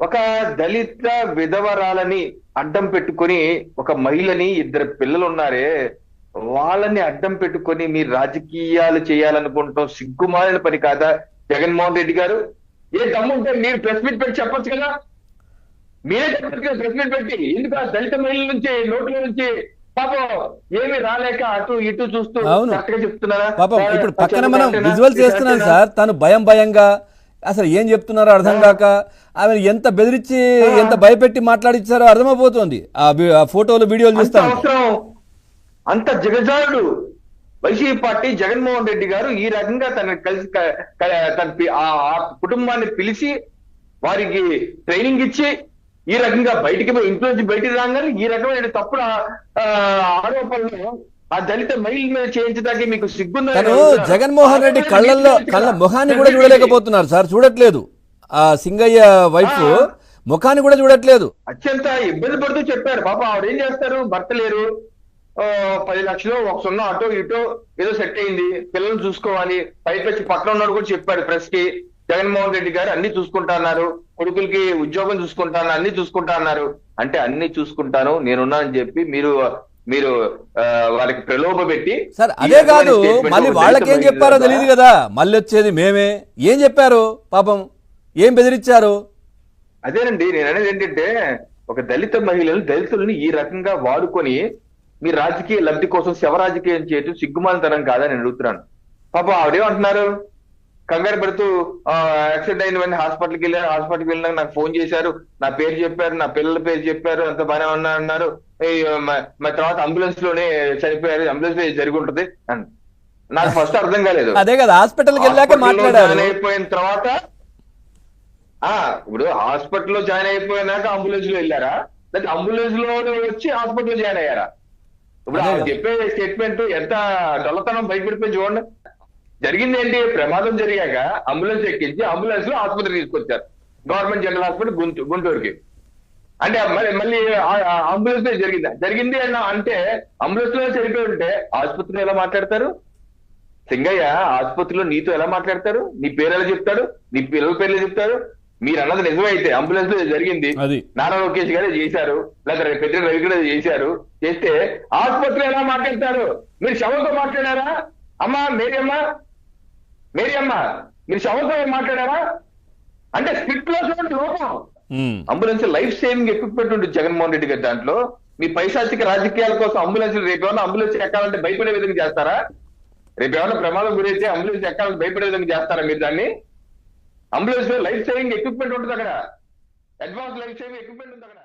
ఒక దళిత విధవరాలని అడ్డం పెట్టుకొని ఒక మహిళని ఇద్దరు పిల్లలు ఉన్నారే వాళ్ళని అడ్డం పెట్టుకొని మీరు రాజకీయాలు చేయాలనుకుంటాం సిగ్గుమాలిన పని కాదా? జగన్మోహన్ రెడ్డి గారు ఏ దమ్ముంటే మీరు ప్రెస్ మీట్ పెట్టి చెప్పొచ్చు కదా? మీరే చెప్పచ్చు కదా ప్రెస్ మీట్ పెట్టి? ఎందుకు దళిత మహిళల నుంచి నోట్ల నుంచి? పాపం ఏమి రాలేక అటు ఇటు చూస్తూ చెప్తున్నారా? పాపం ఇప్పుడు పక్కన మనం? విజువల్ చేస్తున్నాం? సార్ తను భయం భయంగా అసలు ఏం చెప్తున్నారో అర్థం కాక ఆమె ఎంత బెదిరించి ఎంత భయపెట్టి మాట్లాడించారో అర్థమైపోతుంది. ఆ ఫోటోలు వీడియోలు అవసరం. అంత జగజాడు వైసీపీ పార్టీ జగన్మోహన్ రెడ్డి గారు ఈ రకంగా తన కలిసి తన ఆ కుటుంబాన్ని పిలిచి వారికి ట్రైనింగ్ ఇచ్చి ఈ రకంగా బయటికి పోయి ఇంట్లో నుంచి బయటికి రాగానే ఈ రకమైన తప్పుడు ఆరోపణలు ఆ దళిత మీద చేయించడానికి మీకు సిగ్గుందని. జగన్మోహన్ రెడ్డి కళ్ళల్లో కళ్ళ ముఖాన్ని కూడా చూడలేకపోతున్నారు సార్ చూడట్లేదు. ఆ సింగయ్య వైఫ్ ముఖాన్ని కూడా చూడట్లేదు. అత్యంత ఇబ్బంది పడుతూ చెప్పారు. పాప ఆవిడ ఏం చేస్తారు? భర్త లేరు. పది లక్షలు ఒక సున్నా అటో ఇటో ఏదో సెట్ అయింది. పిల్లల్ని చూసుకోవాలి. పైకి వచ్చి పక్కన ఉన్నాడు కూడా చెప్పాడు ప్రెస్కి. జగన్మోహన్ రెడ్డి గారు అన్ని చూసుకుంటా అన్నారు. కొడుకులకి ఉద్యోగం చూసుకుంటాను అన్ని చూసుకుంటా అన్నారు. అంటే అన్ని చూసుకుంటాను నేనున్నానని చెప్పి మీరు మీరు వాళ్ళకి ప్రలోభ పెట్టి సార్ అదే కాదు మళ్ళీ వాళ్ళకి ఏం చెప్పారో తెలియదు కదా. మళ్ళీ వచ్చేది మేమే. ఏం చెప్పారు? పాపం ఏం బెదిరించారు? అదేనండి నేను అనేది ఏంటంటే ఒక దళిత మహిళలు దళితుల్ని ఈ రకంగా వాడుకొని మీ రాజకీయ లబ్ధి కోసం శవ రాజకీయం చేయటం సిగ్గుమాలితనం కాదని నేను అడుగుతున్నాను. పాపం ఆవిడేమంటున్నారు? కంగారు పెడుతూ యాక్సిడెంట్ అయిన వెంటనే హాస్పిటల్కి వెళ్ళారు హాస్పిటల్కి వెళ్ళినాక నాకు ఫోన్ చేశారు నా పేరు చెప్పారు నా పిల్లల పేరు చెప్పారు అంత బాగానే ఉన్నా అన్నారు. మ- తర్వాత అంబులెన్స్లోనే చనిపోయారు అంబులెన్స్లో జరిగి ఉంటది అని. నాకు ఫస్ట్ అర్థం కాలేదు. అదే కదా హాస్పిటల్కి వెళ్ళాక హాస్పిటల్లో మాట్లాడారు. జాయిన్ అయిపోయిన తర్వాత ఆ ఇప్పుడు హాస్పిటల్లో జాయిన్ అయిపోయినాక అంబులెన్స్లో వెళ్ళారా? లేకపోతే అంబులెన్స్లో వచ్చి హాస్పిటల్లో జాయిన్ అయ్యారా? ఇప్పుడు. చెప్పే స్టేట్మెంట్ ఎంత డొల్లతనం బయటపడిపోయి చూడండి. జరిగింది ఏంటి ప్రమాదం జరిగాక అంబులెన్స్ ఎక్కించి అంబులెన్స్లో ఆసుపత్రి తీసుకొచ్చారు. గవర్నమెంట్ జనరల్ హాస్పిటల్ గుంటూ గుంటూరుకి. అంటే మళ్ళీ మళ్ళీ అంబులెన్స్లో జరిగిందా? జరిగింది అన్న అంటే అంబులెన్స్లో చనిపోయి ఉంటే ఆసుపత్రిలో ఎలా మాట్లాడతారు? సింగయ్య ఆసుపత్రిలో నీతో ఎలా మాట్లాడతారు? నీ పేరు ఎలా చెప్తాడు? నీ పిల్లల పేర్లు చెప్తారు మీరు అన్నది నిజమైతే అంబులెన్స్లో జరిగింది. నారా లోకేష్ గారే చేశారు. లేదా పెద్ద రవి కూడా చేశారు. చేస్తే ఆసుపత్రి ఎలా మాట్లాడతారు? మీరు శవంతో మాట్లాడారా? అమ్మా మేరీ అమ్మ మేరీ అమ్మ మీరు శవంతో మాట్లాడారా? అంటే స్పిట్లో చూడండి లోపం. అంబులెన్స్ లైఫ్ సేవింగ్ ఎక్విప్మెంట్ ఉంటుంది జగన్మోహన్ రెడ్డి గారి దాంట్లో మీ పైశాచిక రాజకీయాల కోసం అంబులెన్స్ రేపు ఏమన్నా అంబులెన్స్ ఎక్కాలంటే భయపడే విధంగా చేస్తారా? రేపు ఏమన్నా ప్రమాదం గురైతే అంబులెన్స్ ఎక్కాలంటే భయపడే విధంగా చేస్తారా మీరు దాన్ని? అంబులెన్స్లో లైఫ్ సేవింగ్ ఎక్విప్మెంట్ ఉంటుంది అక్కడ. అడ్వాన్స్ లైఫ్ సేవింగ్ ఎక్విప్మెంట్ ఉంది అక్కడ